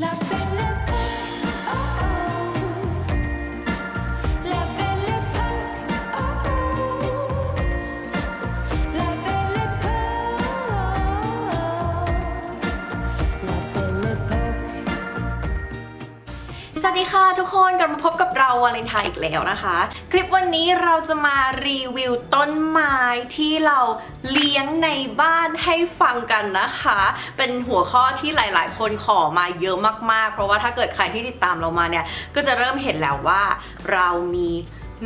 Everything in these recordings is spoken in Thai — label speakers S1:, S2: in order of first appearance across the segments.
S1: La
S2: ค่ะทุกคนกลับมาพบกับเราวาเลนไทน์อีกแล้วนะคะ คลิปวันนี้เราจะมารีวิวต้นไม้ที่เราเลี้ยงในบ้านให้ฟังกันนะคะ เป็นหัวข้อที่หลาย ๆ คนขอมาเยอะมากๆ เพราะว่าถ้าเกิดใครที่ติดตามเรามาเนี่ย ก็จะเริ่มเห็นแล้วว่าเรามี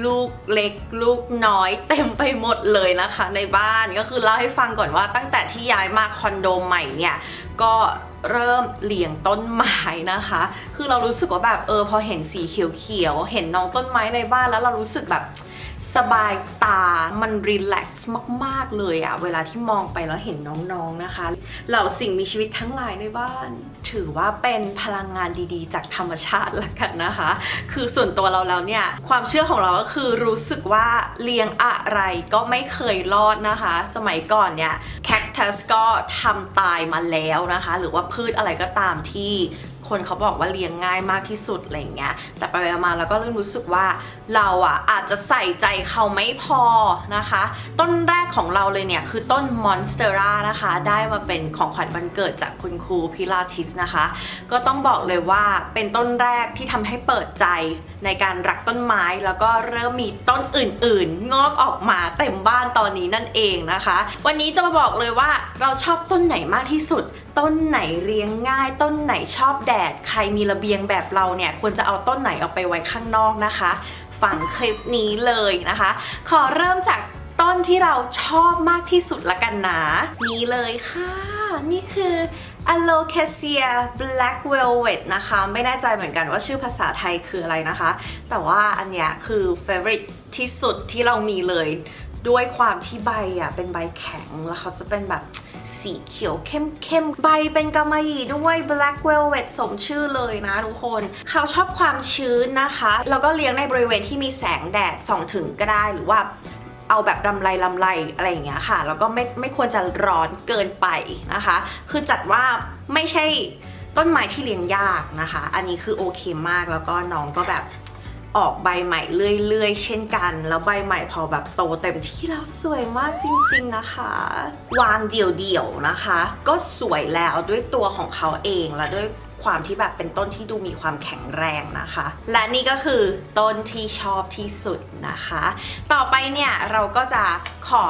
S2: ลูกเล็กลูกน้อยเต็มไปหมดเลยนะคะ ในบ้านก็คือเล่าให้ฟังก่อนว่าตั้งแต่ที่ย้ายมาคอนโดใหม่เนี่ยก็เริ่มเลี้ยงต้นไม้นะคะ คือเรารู้สึกว่าแบบเออพอเห็นสีเขียวๆเห็นน้องต้นไม้ในบ้านแล้วเรารู้สึกแบบ สบายตา มันรีแลกซ์มาก ๆ เลยอะเวลาที่มองไปแล้วเห็นน้อง ๆ นะคะ เหล่าสิ่งมีชีวิตทั้งหลายในบ้าน ถือว่าเป็นพลังงานดีๆ จากธรรมชาติละกันนะคะ คือส่วนตัวเราแล้วเนี่ย ความเชื่อของเราก็คือรู้สึกว่าเลี้ยงอะไรก็ไม่เคยรอดนะคะ สมัยก่อนเนี่ยแคคตัสก็ทำตายมาแล้วนะคะ หรือว่าพืชอะไรก็ตามที่ คนเขาบอกว่าเลี้ยงง่ายมากที่สุดอะไรอย่างเงี้ย แต่ไปๆมาๆแล้วก็เริ่มรู้สึกว่าเราอะอาจจะใส่ใจเขาไม่พอนะคะ ต้นแรกของเราเลยเนี่ยคือต้นมอนสเตอร่านะคะ ได้มาเป็นของขวัญวันเกิดจากคุณครูพิลาทิสนะคะ ก็ต้องบอกเลยว่าเป็นต้นแรกที่ทำให้เปิดใจในการรักต้นไม้แล้วก็เริ่มมีต้นอื่น ๆ งอกออกมาเต็มบ้านตอนนี้นั่นเองนะคะ วันนี้จะมาบอกเลยว่าเราชอบต้นไหนมากที่สุด ต้นไหนเลี้ยงง่าย ต้นไหนชอบแดด ใครมีระเบียงแบบเราเนี่ยควรจะเอาต้นไหนออกไปไว้ข้างนอกนะคะฟังคลิปนี้เลยนะคะ ขอเริ่มจากต้นที่เราชอบมากที่สุดละกันนะนี่เลยค่ะ นี่คือ Alocasia Black Velvet นะคะ ไม่แน่ใจเหมือนกันว่าชื่อภาษาไทยคืออะไรนะคะ แต่ว่าอันเนี้ยคือ favorite ที่สุดที่เรามีเลย ด้วยความที่ใบอะเป็นใบแข็งแล้วเขาจะเป็นแบบ สีเขียวเข้มเข้มๆ ใบเป็นกำมะหยี่ด้วย Black Velvet สมชื่อเลยนะทุกคน เขาชอบความชื้นนะคะ แล้วก็เลี้ยงในบริเวณที่มีแสงแดดส่องถึงก็ได้หรือว่าเอาแบบลำไรลำไรอะไรอย่างเงี้ยค่ะ แล้วก็ไม่ไม่ควรจะร้อนเกินไปนะคะ คือจัดว่าไม่ใช่ต้นไม้ที่เลี้ยงยากนะคะ อันนี้คือโอเคมากแล้วก็น้องก็แบบ ออกใบใหม่เรื่อยๆ เช่นกัน แล้วใบใหม่พอแบบโตเต็มที่แล้วสวยมากจริงๆนะคะ วางเดี่ยวๆนะคะ ก็สวยแล้วด้วยตัวของเขาเองและด้วยความที่แบบเป็นต้นที่ดูมีความแข็งแรงนะคะ และนี่ก็คือต้นที่ชอบที่สุดนะคะ ต่อไปเนี่ยเราก็จะขอ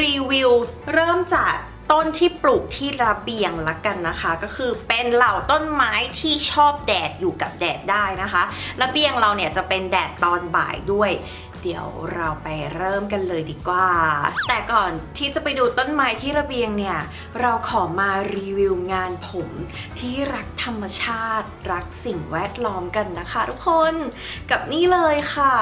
S2: รีวิวเริ่มจาก ต้นที่ปลูกที่ระเบียงละกันนะคะ ก็คือเป็นเหล่าต้นไม้ที่ชอบแดดอยู่กับแดดได้นะคะ ระเบียงเราเนี่ยจะเป็นแดดตอนบ่ายด้วย เดี๋ยวเราไปเริ่มกันเลยดีกว่า แต่ก่อนที่จะไปดูต้นไม้ที่ระเบียงเนี่ย เราขอมารีวิวงานผม ที่รักธรรมชาติ รักสิ่งแวดล้อมกันนะคะทุกคนกับนี่เลยค่ะ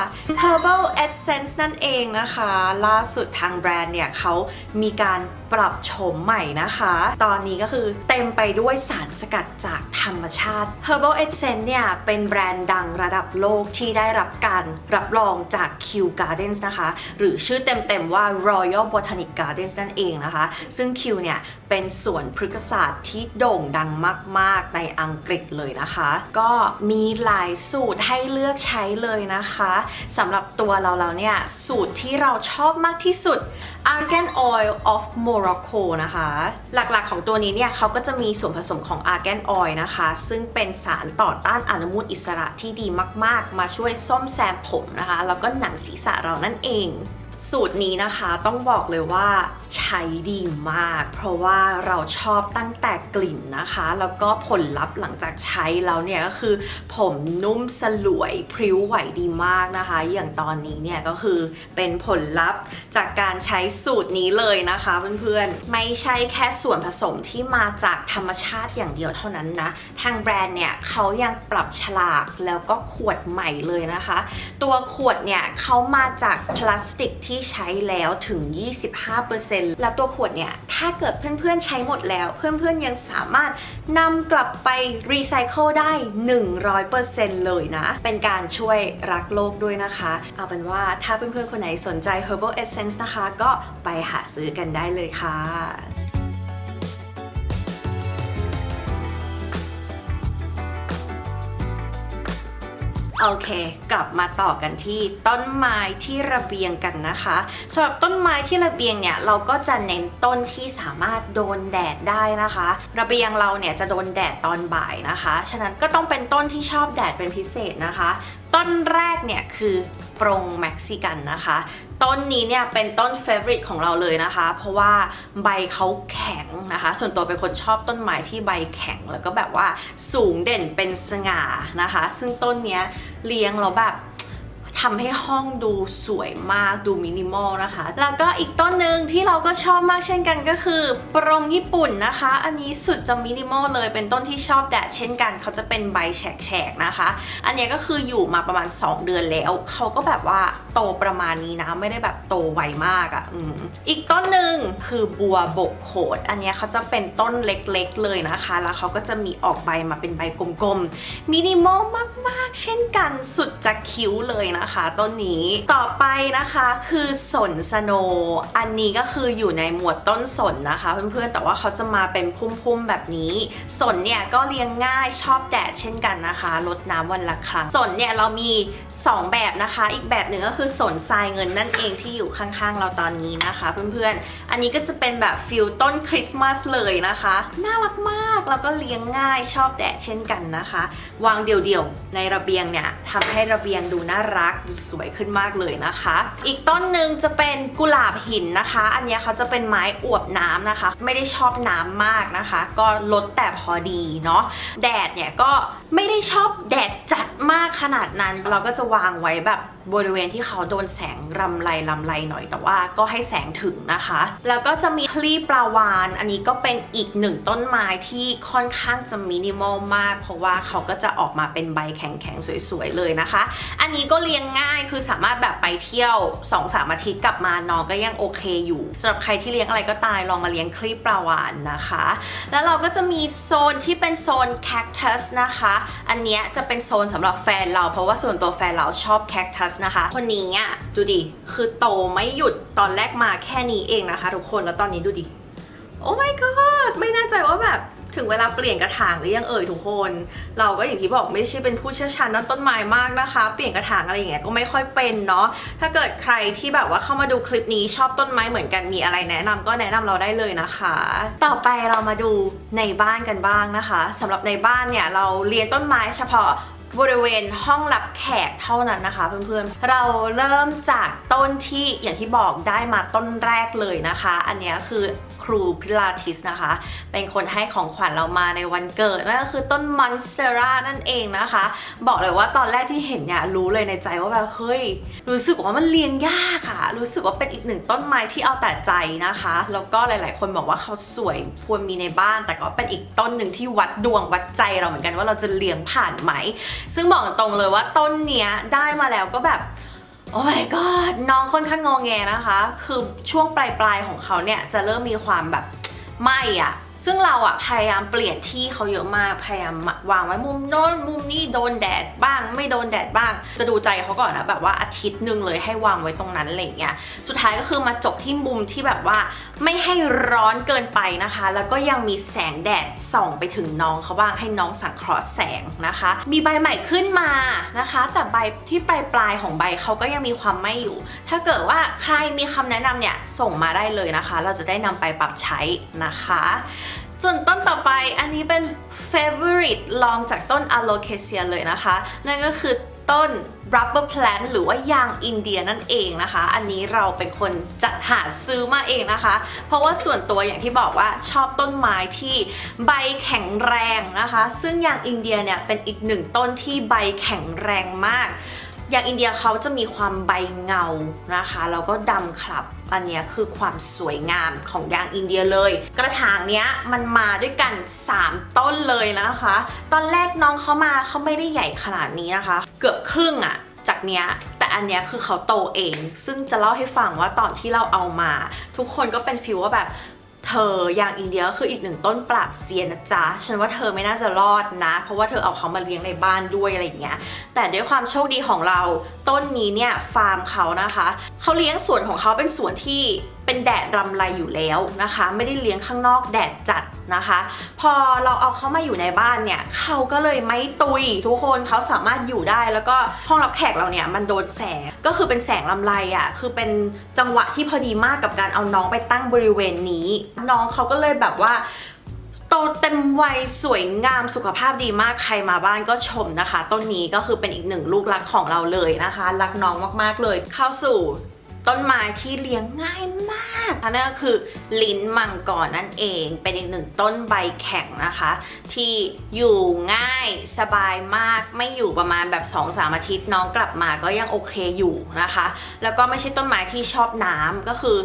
S2: Herbal Essence นั่นเองนะคะ ล่าสุดทางแบรนด์เนี่ยเขามีการปรับโฉมใหม่นะคะ ตอนนี้ก็คือเต็มไปด้วยสารสกัดจากธรรมชาติ Herbal Essence เนี่ยเป็นแบรนด์ดังระดับโลกที่ได้รับการรับรองจาก Q Gardens นะคะ หรือชื่อเต็มๆว่า Royal Botanic Gardens นั่นเองนะคะ ซึ่ง Q เนี่ยเป็นสวนพฤกษศาสตร์ที่โด่งดังมาก ๆ ในอังกฤษเลยนะคะ ก็มีหลายสูตรให้เลือกใช้เลยนะคะสำหรับตัวเราเราเนี่ยสูตรที่เราชอบมากที่สุด Argan Oil of Morocco นะคะ หลักๆของตัวนี้เนี่ยเขาก็จะมีส่วนผสมของ Argan Oil นะคะ ซึ่งเป็นสารต่อต้านอนุมูลอิสระที่ดีมากๆ มาช่วยซ่อมแซมผมนะคะ แล้วก็หนังศีรษะเรานั่นเอง สูตรนี้นะคะต้องบอกเลยว่าใช้ดีมาก เพราะว่าเราชอบตั้งแต่กลิ่นนะคะ แล้วก็ผลลัพธ์หลังจากใช้แล้วเนี่ยก็คือ ผมนุ่มสลวยพริ้วไหวดีมากนะคะ อย่างตอนนี้เนี่ยก็คือเป็นผลลัพธ์จากการใช้สูตรนี้เลยนะคะเพื่อนๆไม่ใช่แค่ส่วนผสมที่มาจากธรรมชาติอย่างเดียวเท่านั้นนะทางแบรนด์เนี่ยเขายังปรับฉลากแล้วก็ขวดใหม่เลยนะคะ ตัวขวดเนี่ยเขามาจากพลาสติกทที่ใช้แล้วถึง 25%แล้วตัวขวดเนี่ย ถ้าเกิดเพื่อนๆใช้หมดแล้ว เพื่อนๆยังสามารถนำกลับไปรีไซเคิลได้ 100%เลยนะ เป็นการช่วยรักโลกด้วยนะคะ เอาเป็นว่าถ้าเพื่อนๆคนไหนสนใจ Herbal Essence นะคะ ก็ไปหาซื้อกันได้เลยค่ะ โอเค กลับมาต่อกันที่ต้นไม้ที่ระเบียงกันนะคะสำหรับต้นไม้ที่ระเบียงเนี่ยเราก็จะเน้นต้นที่สามารถโดนแดดได้นะคะ ระเบียงเราเนี่ยจะโดนแดดตอนบ่ายนะคะ ฉะนั้นก็ต้องเป็นต้นที่ชอบแดดเป็นพิเศษนะคะ ต้นแรกเนี่ยคือปรงแม็กซิกันนะคะ ต้นนี้เนี่ยเป็นต้นเฟเวอริตของเราเลยนะคะ เพราะว่าใบเขาแข็งนะคะ ส่วนตัวเป็นคนชอบต้นไม้ที่ใบแข็งแล้วก็แบบว่าสูงเด่นเป็นสง่านะคะ ซึ่งต้นเนี้ยเลี้ยงเราแบบ ทำให้ห้องดูสวยมากดูมินิมอลนะคะ แล้วก็อีกต้นหนึ่งที่เราก็ชอบมากเช่นกันก็คือปรงญี่ปุ่นนะคะ อันนี้สุดจะมินิมอลเลยเป็นต้นที่ชอบแดดเช่นกันเขาจะเป็นใบแฉกๆนะคะ อันนี้ก็คืออยู่มาประมาณ 2 เดือนแล้วเขาก็แบบว่าโตประมาณนี้นะไม่ได้แบบโตไวมากอะ่ะอืมอีกต้นหนึ่งคือบัวบกโขด อันนี้เขาจะเป็นต้นเล็กๆเลยนะคะ แล้วเขาก็จะมีออกใบมาเป็นใบกลมๆมินิมอลมากๆ เช่นกันสุดจะคิ้วเลยนะคะต้นนี้ต่อไปนะคะคือสนสโน อันนี้ก็คืออยู่ในหมวดต้นสนนะคะเพื่อนๆแต่ว่าเขาจะมาเป็นพุ่มๆแบบนี้ สนเนี่ยก็เลี้ยงง่ายชอบแดดเช่นกันนะคะลดน้ำวันละครั้งสนเนี่ยเรามี 2 แบบนะคะ อีกแบบหนึ่งก็คือสนทรายเงินนั่นเองที่อยู่ข้างๆเราตอนนี้นะคะ เพื่อนๆ อันนี้ก็จะเป็นแบบฟิลต้นคริสต์มาสเลยนะคะ น่ารักมากแล้วก็เลี้ยงง่ายชอบแดดเช่นกันนะคะ วางเดี่ยวๆในระเบียงเนี่ยทำให้ระเบียงดูน่ารักดูสวยขึ้นมากเลยนะคะ อีกต้นหนึ่งจะเป็นกุหลาบหินนะคะ อันนี้เขาจะเป็นไม้อวบน้ำนะคะ ไม่ได้ชอบน้ำมากนะคะ ก็ลดแต่พอดีเนาะแดดเนี่ยก็ไม่ได้ชอบแดดจัดมากขนาดนั้น เราก็จะวางไว้แบบบริเวณที่เขาโดนแสงรำไรลำไรหน่อยแต่ว่าก็ให้แสงถึงนะคะ แล้วก็จะมีคลีปลาวาน อันนี้ก็เป็นอีกหนึ่งต้นไม้ที่ค่อนข้างจะมินิมอลมาก เพราะว่าเขาก็จะออกมาเป็นใบแข็งๆ สวยๆ เลยนะคะ อันนี้ก็เลี้ยงง่ายคือสามารถแบบไปเที่ยว2-3อาทิตย์กลับมาน้องก็ยังโอเคอยู่สำหรับใครที่เลี้ยงอะไรก็ตายลองมาเลี้ยงคลีปลาวานนะคะ แล้วเราก็จะมีโซนที่เป็นโซนแคคตัสนะคะอันเนี้ยจะเป็นโซนสำหรับแฟนเรา เพราะว่าส่วนตัวแฟนเราชอบแคคตัสนะคะ คนนี้อะดูดิ คือโตไม่หยุดตอนแรกมาแค่นี้เองนะคะ ทุกคนแล้วตอนนี้ดูดิ โอ้ my god ไม่แน่ใจว่าแบบ ถึงเวลาเปลี่ยนกระถางหรือยังเอ่ยทุกคน เราก็อย่างที่บอกไม่ใช่เป็นผู้เชี่ยวชาญด้านต้นไม้มากนะคะ เปลี่ยนกระถางอะไรอย่างเงี้ยก็ไม่ค่อยเป็นเนาะถ้าเกิดใครที่แบบว่าเข้ามาดูคลิปนี้ชอบต้นไม้เหมือนกันมีอะไรแนะนำก็แนะนำเราได้เลยนะคะ ต่อไปเรามาดูในบ้านกันบ้างนะคะสำหรับในบ้านเนี่ยเราเรียนต้นไม้เฉพาะ บริเวณห้องรับแขกเท่านั้นนะคะเพื่อนๆ เราเริ่มจากต้นที่อย่างที่บอกได้มาต้นแรกเลยนะคะ อันนี้คือครูพิลาทิสนะคะ เป็นคนให้ของขวัญเรามาในวันเกิดนั่นก็คือต้นมอนสเตอร่านั่นเองนะคะ บอกเลยว่าตอนแรกที่เห็นเนี่ยรู้เลยในใจว่าแบบเฮ้ย รู้สึกว่ามันเลี้ยงยากอะรู้สึกว่าเป็นอีกหนึ่งต้นไม้ที่เอาแต่ใจนะคะ แล้วก็หลาย ๆ คนบอกว่าเขาสวยควรมีในบ้าน แต่ก็เป็นอีกต้นหนึ่งที่วัดดวงวัดใจเราเหมือนกันว่าเราจะเลี้ยงผ่านไหมซึ่งบอกตรงเลยว่าต้นเนี้ยได้มาแล้วก็แบบโอ้ my god น้องค่อนข้างงองแงนะคะ คือช่วงปลายปลายๆของเขาเนี่ยจะเริ่มมีความแบบไหม่อะ ซึ่งเราอะพยายามเปลี่ยนที่เขาเยอะมาก พยายามวางไว้มุมโน้นมุมนี้โดนแดดบ้าง ไม่โดนแดดบ้าง จะดูใจเขาก่อนนะแบบว่าอาทิตย์หนึ่งเลยให้วางไว้ตรงนั้นอะไรเงี้ย สุดท้ายก็คือมาจบที่มุมที่แบบว่าไม่ให้ร้อนเกินไปนะคะ แล้วก็ยังมีแสงแดดส่องไปถึงน้องเขาบ้างให้น้องสังเคราะห์แสงนะคะ มีใบใหม่ขึ้นมานะคะ แต่ใบที่ปลายปลายๆของใบเขาก็ยังมีความไม่อยู่ ถ้าเกิดว่าใครมีคำแนะนำเนี่ยส่งมาได้เลยนะคะ เราจะได้นำไปปรับใช้นะคะ ส่วนต้นต่อไปอันนี้เป็น favorite ลองจากต้น alocasia เลยนะคะ นั่นก็คือต้น rubber plant หรือว่ายางอินเดียนั่นเองนะคะ อันนี้เราเป็นคนจัดหาซื้อมาเองนะคะ เพราะว่าส่วนตัวอย่างที่บอกว่าชอบต้นไม้ที่ใบแข็งแรงนะคะ ซึ่งยางอินเดียเนี่ยเป็นอีกหนึ่งต้นที่ใบแข็งแรงมากอย่างอินเดียเขาจะมีความใบเงานะคะ แล้วก็ดำคลับ อันนี้คือความสวยงามของยางอินเดียเลย กระถางเนี้ยมันมาด้วยกัน 3 ต้นเลยนะคะ ตอนแรกน้องเขามาเขาไม่ได้ใหญ่ขนาดนี้นะคะ เกือบครึ่งอะจากเนี้ยแต่อันเนี้ยคือเขาโตเอง ซึ่งจะเล่าให้ฟังว่าตอนที่เราเอามา ทุกคนก็เป็นฟิลว่าแบบ เธออย่างอินเดียก็คืออีกหนึ่งต้นปราบเซียนนะจ๊ะ ฉันว่าเธอไม่น่าจะรอดนะ เพราะว่าเธอเอาเขามาเลี้ยงในบ้านด้วยอะไรอย่างเงี้ย แต่ด้วยความโชคดีของเรา ต้นนี้เนี่ยฟาร์มเขานะคะ เขาเลี้ยงสวนของเขาเป็นสวนที่ เป็นแดดรำไรอยู่แล้วนะคะ ไม่ได้เลี้ยงข้างนอกแดดจัดนะคะ พอเราเอาเขามาอยู่ในบ้านเนี่ยเขาก็เลยไม่ตุย ทุกคนเขาสามารถอยู่ได้แล้วก็ห้องรับแขกเราเนี่ยมันโดนแสงก็คือเป็นแสงลำไรอะ่ะคือเป็นจังหวะที่พอดีมากกับการเอาน้องไปตั้งบริเวณนี้ น้องเขาก็เลยแบบว่าโตเต็มวัยสวยงามสุขภาพดีมากใครมาบ้านก็ชมนะคะ ต้นนี้ก็คือเป็นอีกหนึ่งลูกรักของเราเลยนะคะ รักน้องมากๆเลย เข้าสู่ ต้นไม้ที่เลี้ยงง่ายมากนั่นก็คือลิ้นมังกรนั่นเอง เป็นอีกหนึ่งต้นใบแข็งนะคะ ที่อยู่ง่ายสบายมากไม่อยู่ประมาณแบบ2อสามอาทิตย์น้องกลับมาก็ยังโอเคอยู่นะคะ แล้วก็ไม่ใช่ต้นไม้ที่ชอบน้ำก็คือ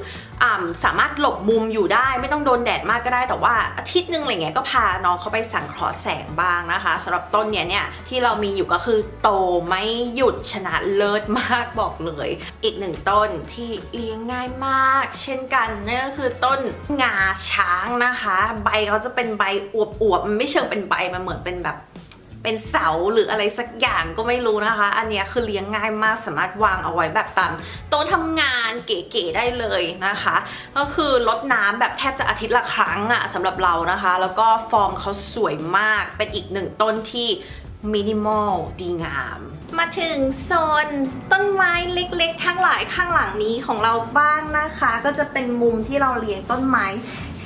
S2: อ่ำสามารถหลบมุมอยู่ได้ ไม่ต้องโดนแดดมากก็ได้แต่ว่าอาทิตย์หนึงอะไรเงี้ยก็พาน้องเขาไปสังเคราะห์แสงบ้างนะคะสำหรับต้นเนี้ยเนี่ยที่เรามีอยู่ก็คือโตไม่หยุดชนะเลิศมากบอกเลย อีกหนึ่งต้นที่เลี้ยงง่ายมาก เช่นกันนั่นก็คือต้นงาช้างนะคะ ใบเขาจะเป็นใบอวบๆมันไม่เชิงเป็นใบมันเหมือนเป็นแบบเป็นเสาหรืออะไรสักอย่างก็ไม่รู้นะคะ อันนี้คือเลี้ยงง่ายมากสามารถวางเอาไว้แบบตามโต๊ะทำงานเก๋ๆได้เลยนะคะ ก็คือลดน้ำแบบแทบจะอาทิตย์ละครั้งอะสำหรับเรานะคะ แล้วก็ฟอร์มเขาสวยมากเป็นอีกหนึ่งต้นที่ มินิมอลดีงาม มาถึงโซนต้นไม้เล็กๆ ทั้งหลายข้างหลังนี้ของเราบ้างนะคะ ก็จะเป็นมุมที่เราเลี้ยงต้นไม้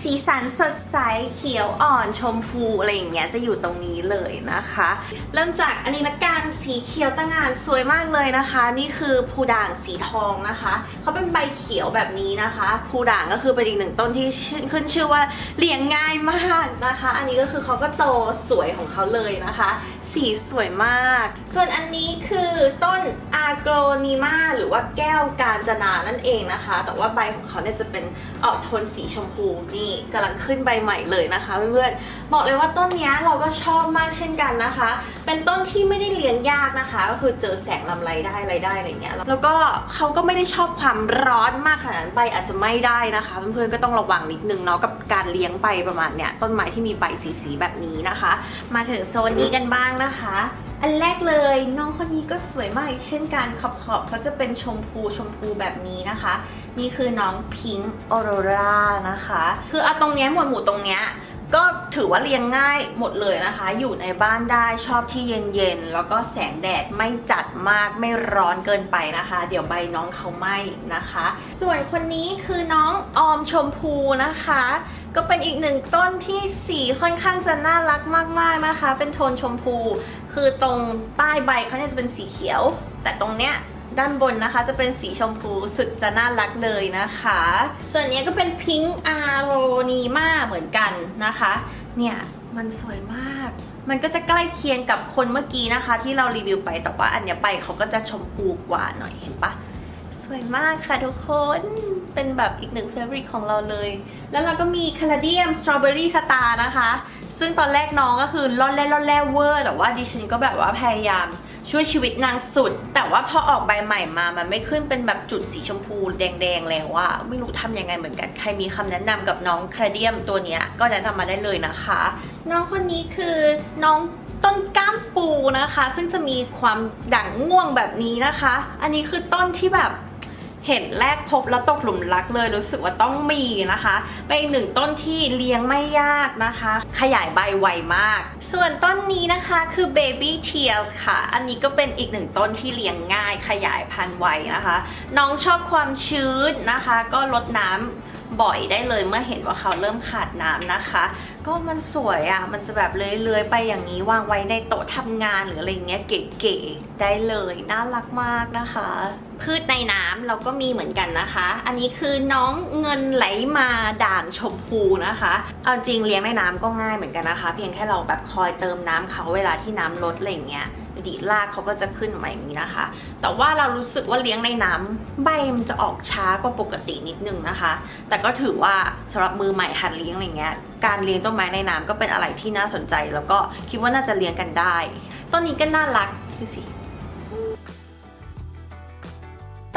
S2: สีสันสดใสเขียวอ่อนชมพูอะไรอย่างเงี้ยจะอยู่ตรงนี้เลยนะคะ เริ่มจากอันนี้ละกันสีเขียวตั้งงานสวยมากเลยนะคะ นี่คือภูด่างสีทองนะคะเขาเป็นใบเขียวแบบนี้นะคะภูด่างก็คือเป็นอีกหนึ่งต้นที่ขึ้นชื่อว่าเลี้ยงง่ายมากนะคะ อันนี้ก็คือเขาก็โตสวยของเขาเลยนะคะ สีสวยมาก ส่วนอันนี้คือต้นอาโกรนีมาหรือว่าแก้วกาญจนานั่นเองนะคะ แต่ว่าใบของเขาเนี่ยจะเป็นออกโทนสีชมพูนี่กำลังขึ้นใบใหม่เลยนะคะเพื่อนๆบอกเลยว่าต้นนี้เราก็ชอบมากเช่นกันนะคะ เป็นต้นที่ไม่ได้เลี้ยงยากนะคะ ก็คือเจอแสงลำไรได้ไรได้อะไรเงี้ยแล้วก็เขาก็ไม่ได้ชอบความร้อนมากขนาดนั้นใบอาจจะไม่ได้นะคะ เพื่อนๆก็ต้องระวังนิดนึงเนาะกับการเลี้ยงใบประมาณเนี้ยต้นไม้ที่มีใบสีๆแบบนี้นะคะ มาถึงโซนนี้กันบ้างนะคะอันแรกเลยน้องคนนี้ก็สวยมากเช่นกันขอบขอบๆเขาจะเป็นชมพูชมพูแบบนี้นะคะ นี่คือน้องพิงค์ออโรรานะคะ คือเอาตรงเนี้ยหมวดหมู่ตรงเนี้ยก็ถือว่าเลี้ยงง่ายหมดเลยนะคะ อยู่ในบ้านได้ชอบที่เย็นๆ แล้วก็แสงแดดไม่จัดมากไม่ร้อนเกินไปนะคะ เดี๋ยวใบน้องเขาไหม้นะคะ ส่วนคนนี้คือน้องออมชมพูนะคะ ก็เป็นอีกหนึ่งต้นที่สีค่อนข้างจะน่ารักมากๆนะคะ เป็นโทนชมพู คือตรงใต้ใบเขาเนี่ยจะเป็นสีเขียว แต่ตรงเนี้ยด้านบนนะคะจะเป็นสีชมพูสุดจะน่ารักเลยนะคะ ส่วนนี้ก็เป็นพิงค์อาโรนีมาเหมือนกันนะคะ เนี่ยมันสวยมาก มันก็จะใกล้เคียงกับคนเมื่อกี้นะคะ ที่เรารีวิวไปแต่ว่าอันเนี้ยใบเขาก็จะชมพูกว่าหน่อยเห็นปะ วยมากค่ะทุกคน เป็นแบบอีกหนึ่งเฟเวอริตของเราเลย แล้วเราก็มีคาราเดียมสตรอเบอรี่สตาร์นะคะ ซึ่งตอนแรกน้องก็คือล่อนแล่ล่อนแล่เวอร์แต่ว่าดิฉันก็แบบว่าพยายามช่วยชีวิตนางสุด แต่ว่าพอออกใบใหม่มา มันไม่ขึ้นเป็นแบบจุดสีชมพูแดงๆแล้วอะไม่รู้ทำยังไงเหมือนกัน ใครมีคำแนะนำกับน้องคาราเดียมตัวเนี้ย ก็แนะนำมาได้เลยนะคะ น้องคนนี้คือน้องต้นก้ามปูนะคะ ซึ่งจะมีความด่างง่วงแบบนี้นะคะ อันนี้คือต้นที่แบบ เห็นแรกพบแล้วตกหลุมรักเลยรู้สึกว่าต้องมีนะคะเป็นอีกหนึ่งต้นที่เลี้ยงไม่ยากนะคะ ขยายใบไวมาก ส่วนต้นนี้นะคะคือ baby tears ค่ะ อันนี้ก็เป็นอีกหนึ่งต้นที่เลี้ยงง่ายขยายพันธุ์ไวนะคะ น้องชอบความชื้นนะคะ ก็ลดน้ำบ่อยได้เลยเมื่อเห็นว่าเขาเริ่มขาดน้ำนะคะ ก็มันสวยอะ่ะ มันจะแบบเลื้อยๆไปอย่างนี้วางไว้ในโต๊ะทำงานหรืออะไรเงี้ยเก๋ๆได้เลยน่ารักมากนะคะ พืชในน้ำเราก็มีเหมือนกันนะคะ อันนี้คือน้องเงินไหลมาด่างชมพูนะคะ เอาจริงเลี้ยงในน้ำก็ง่ายเหมือนกันนะคะ เพียงแค่เราแบบคอยเติมน้ำเขาเวลาที่น้ำลดอะไรเงี้ย ดีรากเขาก็จะขึ้นมาอย่างนี้นะคะ แต่ว่าเรารู้สึกว่าเลี้ยงในน้ำใบมันจะออกช้ากว่าปกตินิดนึงนะคะ แต่ก็ถือว่าสำหรับมือใหม่หัดเลี้ยงอะไรเงี้ยการเลี้ยงต้นไม้ในน้ำก็เป็นอะไรที่น่าสนใจ แล้วก็คิดว่าน่าจะเลี้ยงกันได้ต้นนี้ก็น่ารักดูสิ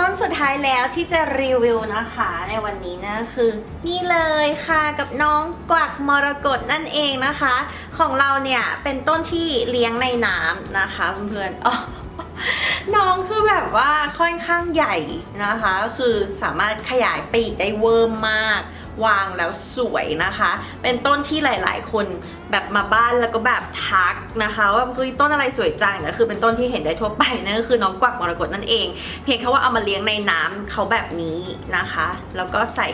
S2: ต้นสุดท้ายแล้วที่จะรีวิวนะคะในวันนี้นะคือ นี่เลยค่ะกับน้องกวักมรกตนั่นเองนะคะ ของเราเนี่ยเป็นต้นที่เลี้ยงในน้ำนะคะเพื่อนๆอ๋อน้องคือแบบว่าค่อนข้างใหญ่นะคะคือสามารถขยายปีกได้เวิร์มมาก วางแล้วสวยนะคะ เป็นต้นที่หลาย ๆ คน แบบมาบ้านแล้วก็แบบทักนะคะว่าเฮ้ยต้นอะไรสวยจังแต่คือเป็นต้นที่เห็นได้ทั่วไปนั่นก็คือน้องกวักมรกตนั่นเอง เพียงแค่ว่าเอามาเลี้ยงในน้ำเขาแบบนี้นะคะ แล้วก็ใส่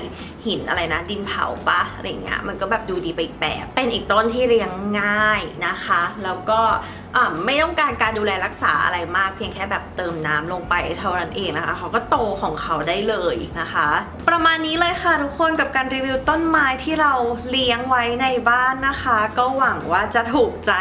S2: หินอะไรนะดินเผาปะอะไรเงี้ยมันก็แบบดูดีไปอีกแบบ เป็นอีกต้นที่เลี้ยงง่ายนะคะ แล้วก็อ่าไม่ต้องการการดูแลรักษาอะไรมากเพียงแค่แบบเติมน้ำลงไปเท่านั้นเองนะคะเขาก็โตของเขาได้เลยนะคะ ประมาณนี้เลยค่ะทุกคนกับการรีวิวต้นไม้ที่เราเลี้ยงไว้ในบ้านนะคะ ก็หวังว่าจะถูกใจ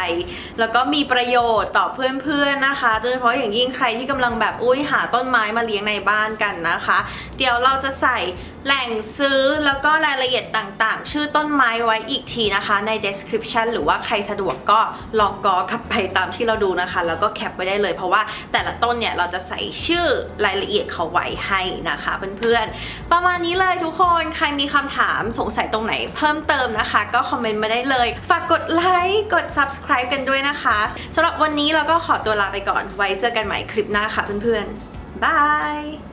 S2: แล้วก็มีประโยชน์ต่อเพื่อนๆนะคะ โดยเฉพาะอย่างยิ่งใครที่กำลังแบบอุ้ยหาต้นไม้มาเลี้ยงในบ้านกันนะคะ เดี๋ยวเราจะใส่แหล่งซื้อแล้วก็รายละเอียดต่างๆ ชื่อต้นไม้ไว้อีกทีนะคะใน description หรือว่าใครสะดวกก็ลองกอกลับไปตามที่เราดูนะคะ แล้วก็แคปไว้ได้เลย เพราะว่าแต่ละต้นเนี่ยเราจะใส่ชื่อรายละเอียดเขาไว้ให้นะคะเพื่อนๆ ประมาณนี้เลยทุกคนใครมีคำถามสงสัยตรงไหนเพิ่มเติมนะคะ ก็คอมเมนต์มาได้เลย ฝากกดไลค์กด subscribe กันด้วยนะคะสำหรับวันนี้เราก็ขอตัวลาไปก่อน ไว้เจอกันใหม่คลิปหน้าค่ะเพื่อนๆบาย